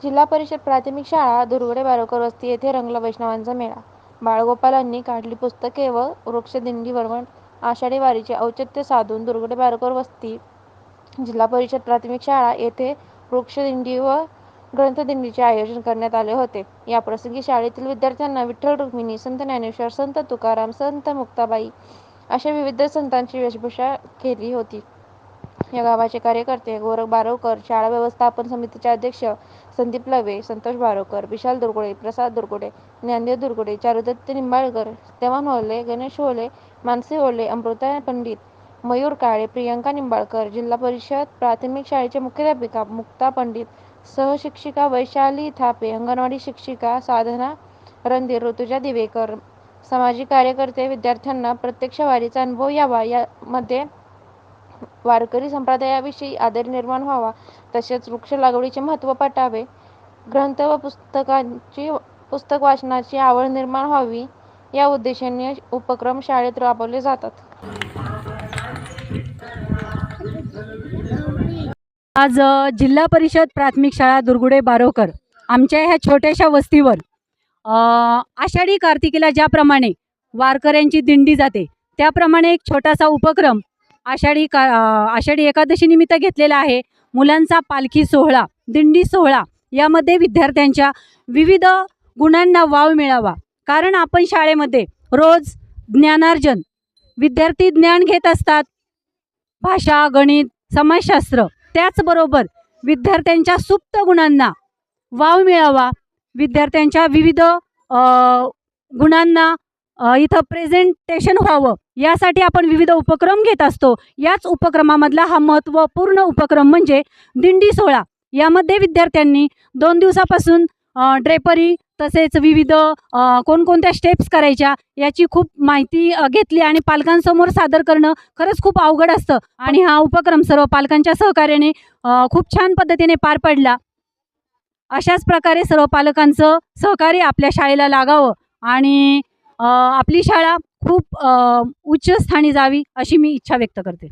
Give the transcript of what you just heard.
जिल्हा परिषद प्राथमिक शाळा दुर्गडे बारोकर वस्ती येथे रंगला वैष्णवांचा मेळा. बाळगोपालांनी काढली पुस्तके व वृक्षदिंडी वरवण आषाढी वारीचे औचित्य साधून दुर्गडे बारोकर वस्ती जिल्हा परिषद प्राथमिक शाळा येथे वृक्षदिंडी व ग्रंथदिंडीचे आयोजन करण्यात आले होते. याप्रसंगी शाळेतील विद्यार्थ्यांना विठ्ठल रुक्मिणी संत ज्ञानेश्वर संत तुकाराम संत मुक्ताबाई अशा विविध संतांची वेशभूषा केली होती. या गावाचे कार्यकर्ते गोरख बारोकर शाळा व्यवस्थापन समितीचे अध्यक्ष संदीप लवे संतोष बारोकर विशाल दुर्गुडे प्रसाद दुर्गुडे ज्ञानदेव दुर्गुडे चारुदत्त निंबाळकर देवान ओले गणेश ओले मानसी ओले अमृता पंडित मयूर काळे प्रियंका निंबाळकर जिल्हा परिषद प्राथमिक शाळेचे मुख्याध्यापिका मुक्ता पंडित सहशिक्षिका वैशाली थापे अंगणवाडी शिक्षिका साधना रणधीर ऋतुजा दिवेकर सामाजिक कार्यकर्ते विद्यार्थ्यांना प्रत्यक्ष वारीचा अनुभव यावा यामध्ये वारकरी संप्रदायाविषयी आदर निर्माण व्हावा तसेच वृक्ष लागवडीचे महत्त्व पटावे. ग्रंथ व पुस्तकांची पुस्तक वाचनाची आवड निर्माण व्हावी या उद्देशाने उपक्रम शाळेत राबवले जातात. आज जिल्हा परिषद प्राथमिक शाळा दुर्गुडे बारोकर आमच्या ह्या छोट्याशा वस्तीवर. आषाढी कार्तिकीला ज्याप्रमाणे वारकऱ्यांची दिंडी जाते त्याप्रमाणे एक छोटासा उपक्रम आषाढी का आषाढी एकादशी निमित्त घेतलेला आहे. मुलांचा पालखी सोहळा दिंडी सोहळा यामध्ये विद्यार्थ्यांच्या विविध गुणांना वाव मिळावा. कारण आपण शाळेमध्ये रोज ज्ञानार्जन विद्यार्थी ज्ञान घेत असतात. भाषा गणित समाजशास्त्र त्याचबरोबर विद्यार्थ्यांच्या सुप्त गुणांना वाव मिळावा. विद्यार्थ्यांच्या विविध गुणांना इथं प्रेझेंटेशन व्हावं. यासाठी आपण विविध उपक्रम घेत असतो. याच उपक्रमामधला हा महत्त्वपूर्ण उपक्रम म्हणजे दिंडी सोहळा. यामध्ये विद्यार्थ्यांनी दोन दिवसापासून ड्रेपरी तसेच विविध कोणकोणत्या स्टेप्स करायच्या याची खूप माहिती घेतली आणि पालकांसमोर सादर करणं खरंच खूप अवघड असतं. आणि हा उपक्रम सर्व पालकांच्या सहकार्याने खूप छान पद्धतीने पार पडला. अशाच प्रकारे सर्व पालकांचं सहकार्य आपल्या शाळेला लागावं आणि आपली शाळा खूप उच्च स्थानी जावी अशी मी इच्छा व्यक्त करते.